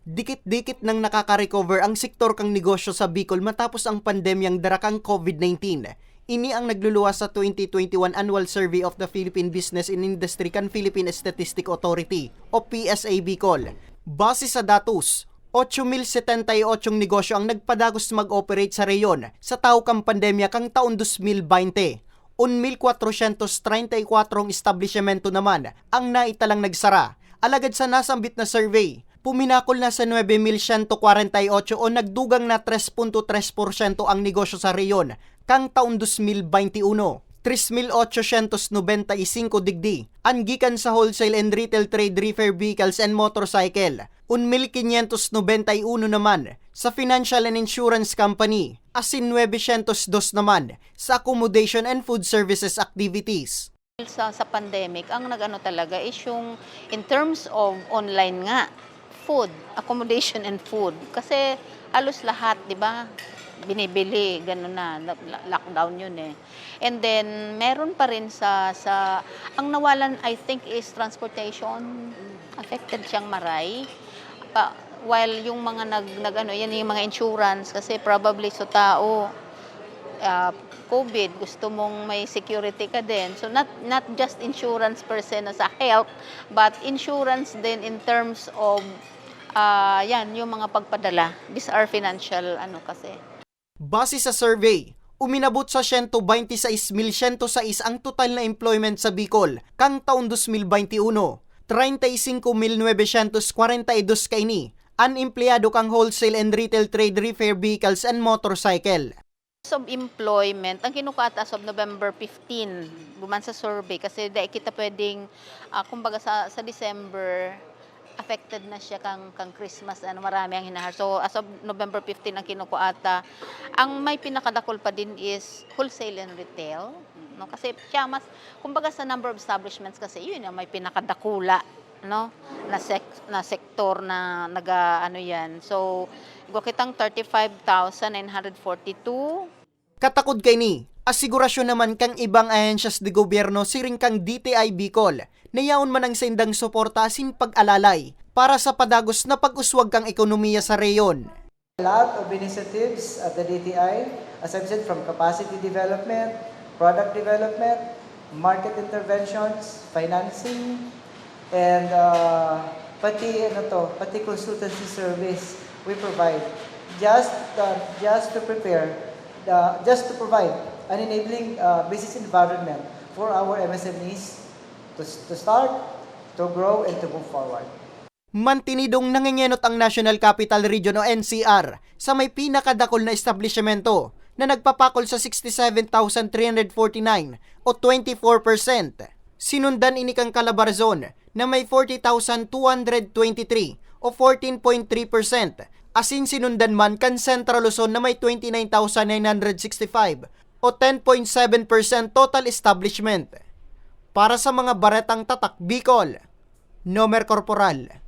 Dikit-dikit nang nakaka-recover ang sektor kang negosyo sa Bicol matapos ang pandemyang darakang COVID-19. Ini ang nagluluwas sa 2021 Annual Survey of the Philippine Business and Industry kan Philippine Statistic Authority o PSA Bicol. Base sa datos, 8,078 negosyo ang nagpadagos mag-operate sa reyon sa tao pandemya kang taon 2020. 1,434 establishmento naman ang naitalang nagsara. Alagad sa nasambit na survey, puminakol na sa 9,148 o nagdugang na 3.3% ang negosyo sa reyon kang taon 2021. 3,895 digdi. Angikan sa wholesale and retail trade reefer vehicles and motorcycle. 1,591 naman sa financial and insurance company. Asin 902 naman sa accommodation and food services activities. Sa, sa pandemic, ang nagano talaga is yung in terms of online nga, food, accommodation and food. Kasi alos lahat, di ba? Binibili, gano'n na, lo- lockdown yun eh. And then, meron pa rin sa, sa, ang nawalan I think is transportation. Affected siyang maray. Pa, while yung mga nag, nag ano, yan yung mga insurance, kasi probably sa tao, uh, COVID, gusto mong may security ka din. So not not just insurance per se na sa health, but insurance din in terms of uh, yan, yung mga pagpadala. These are financial ano kasi. Base sa survey, uminabot sa 126,106 ang total na employment sa Bicol kang taon 2021. 35,942 kaini ang empleyado kang wholesale and retail trade repair vehicles and motorcycle. Of employment, ang kinukuha as of November 15, buman sa survey, kasi dahil kita pwedeng, ah, kumbaga sa, sa December, affected na siya kang, kang Christmas, ano, marami ang hinahar. So, as of November 15 ang kinukuha ata. Ang may pinakadakol pa din is wholesale and retail. No? Kasi siya mas, kumbaga sa number of establishments kasi, yun ang may pinakadakula no na sek na sektor na naga ano yan so go kitang 35,942 Katakod kay ni, asigurasyon naman kang ibang ahensyas de gobyerno siring kang DTI Bicol, nayaon man ang sendang suporta sin pag-alalay para sa padagos na pag-uswag kang ekonomiya sa reyon. A lot of initiatives at the DTI, as I've said, from capacity development, product development, market interventions, financing, and uh, pati ano to, pati consultancy service we provide just uh, just to prepare the just to provide an enabling uh, business environment for our MSMEs to, to start, to grow, and to move forward. Mantinidong nangingenot ang National Capital Region o NCR sa may pinakadakol na establishmento na nagpapakol sa 67,349 o 24%. Sinundan ini kang Calabarzon na may 40,223 o 14.3%. Asin sinundan man kan Central Luzon na may 29,965 o 10.7% total establishment. Para sa mga baretang tatak Bicol, Nomer Corporal.